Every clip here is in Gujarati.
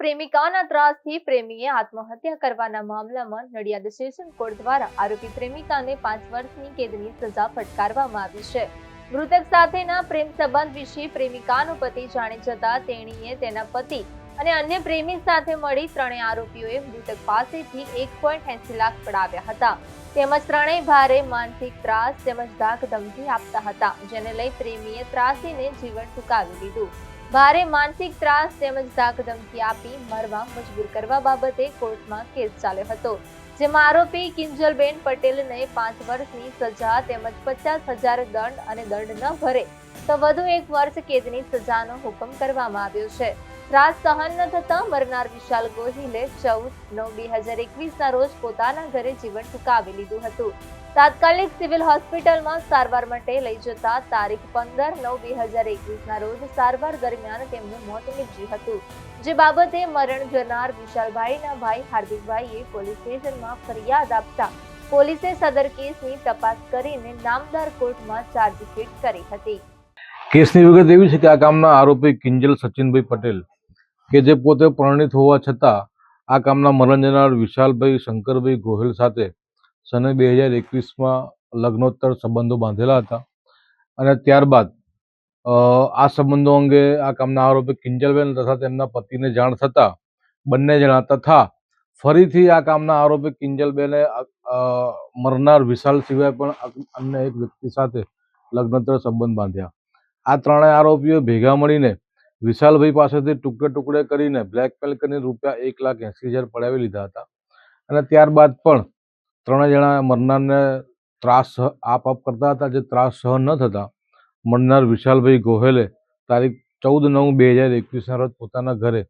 પ્રેમિકાના ત્રાસથી પ્રેમીએ આત્મહત્યા કરવાના મામલામાં નડિયાદ સેશન કોર્ટ દ્વારા આરોપી પ્રેમિકાને પાંચ વર્ષની કેદની સજા ફટકારવામાં આવી છે. મૃતક સાથેના પ્રેમ સંબંધ વિશે પ્રેમિકાનો પતિ જાણી જતા તેણીએ તેના પતિ અને અન્ય પ્રેમી સાથે મળી ત્રણેય આરોપીઓએ મૃતક પાસેથી એક પોઈન્ટ એસી લાખ પડાવ્યા હતા. તેમજ ત્રણેય ભારે માનસિક ત્રાસ તેમજ ધાક ધમકી આપતા હતા, જેને લઈ પ્રેમીએ ત્રાસીને જીવન ટૂંકાવી દીધું. ભારે માનસિક ત્રાસ તેમજ ધાક ધમકી આપી મરવા મજબૂર કરવા બાબતે કોર્ટમાં કેસ ચાલ્યો હતો, જેમાં આરોપી કિંજલબેન પટેલને પાંચ વર્ષની સજા તેમજ પચાસ હજાર દંડ અને દંડ ન ભરે, તો વધુ એક વર્ષ કેદની સજાનો હુકમ કરવામાં આવ્યો છે. ત્રાસ સહન ન થતા મરનાર વિશાલ ગોહિલે ચૌદ નવ બે હજાર એકવીસના રોજ પોતાના ઘરે જીવન ટૂંકાવી લીધું હતું. તાત્કાલિક સિવિલ હોસ્પિટલમાં સારવાર માટે લઈ જતા તારીખ પંદર નવ બે હજાર એકવીસના રોજ સારવાર દરમિયાન તેમનું મોત નીપજ્યું હતું. જે બાબતે મરણ જનાર વિશાલભાઈના ભાઈ હાર્દિકભાઈએ પોલીસ સ્ટેશનમાં ફરિયાદ આપતા પોલીસે સદર કેસની તપાસ કરીને નામદાર કોર્ટમાં ચાર્જશીટ કરી હતી. કેસની વિગત એવી છે કે આ ગામના આરોપી કિંજલ સચિનભાઈ પટેલ કે જે પોતે પરણિત હોવા છતાં આ કામના મરણ જનાર વિશાલભાઈ શંકરભાઈ ગોહિલ સાથે સને બે હજાર એકવીસમાં લગ્નોત્તર સંબંધો બાંધેલા હતા. અને ત્યારબાદ આ સંબંધો અંગે આ કામના આરોપી કિંજલબેન તથા તેમના પતિને જાણ થતાં બંને જણા તથા ફરીથી આ કામના આરોપી કિંજલબેને મરનાર વિશાલ સિવાય પણ અન્ય એક વ્યક્તિ સાથે લગ્નોત્તર સંબંધ બાંધ્યા. આ ત્રણેય આરોપીઓ ભેગા મળીને વિશાલભાઈ પાસેથી ટુકડે ટુકડે કરીને બ્લેકમેલ કરીને રૂપિયા એક લાખ એંસી હજાર પડાવી લીધા હતા. અને ત્યારબાદ પણ ત્રણે જણા મરનારને ત્રાસ આપ આપ કરતા હતા, જે ત્રાસ સહન ન થતા. મરનાર વિશાલભાઈ ગોહેલે તારીખ ચૌદ નવ બે હજાર એકવીસના રોજ પોતાના ઘરે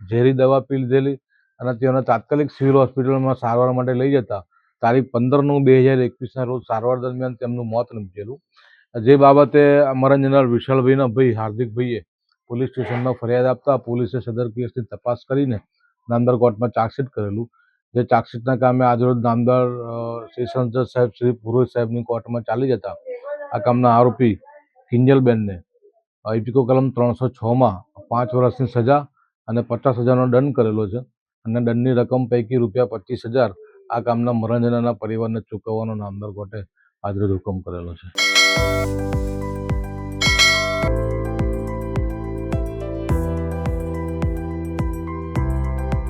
ઝેરી દવા પી લીધેલી અને તેઓને તાત્કાલિક સિવિલ હોસ્પિટલમાં સારવાર માટે લઈ જતા તારીખ પંદર નવ બે હજાર એકવીસના રોજ સારવાર દરમિયાન તેમનું મોત નીપજેલું. જે બાબતે અમારા જનાર વિશાલભાઈના ભાઈ, હાર્દિકભાઈએ પોલીસ સ્ટેશનમાં ફરિયાદ આપતા પોલીસે સદર કેસની તપાસ કરીને નામદાર કોર્ટમાં ચાર્જશીટ કરેલું. જે ચાર્જશીટના કામે આજરોજ નામદાર સેશન જજ સાહેબ, શ્રી પુરોહિત સાહેબની કોર્ટમાં ચાલી જતા આ કામના આરોપી કિંજલબેનને ઇપિકો કલમ ત્રણસો છમાં પાંચ વર્ષની સજા અને પચાસ હજારનો દંડ કરેલો છે અને દંડની રકમ પૈકી રૂપિયા પચીસ હજાર આ કામના મરણજનાના પરિવારને ચૂકવવાનો નામદાર કોર્ટે આજરોજ હુકમ કરેલો છે.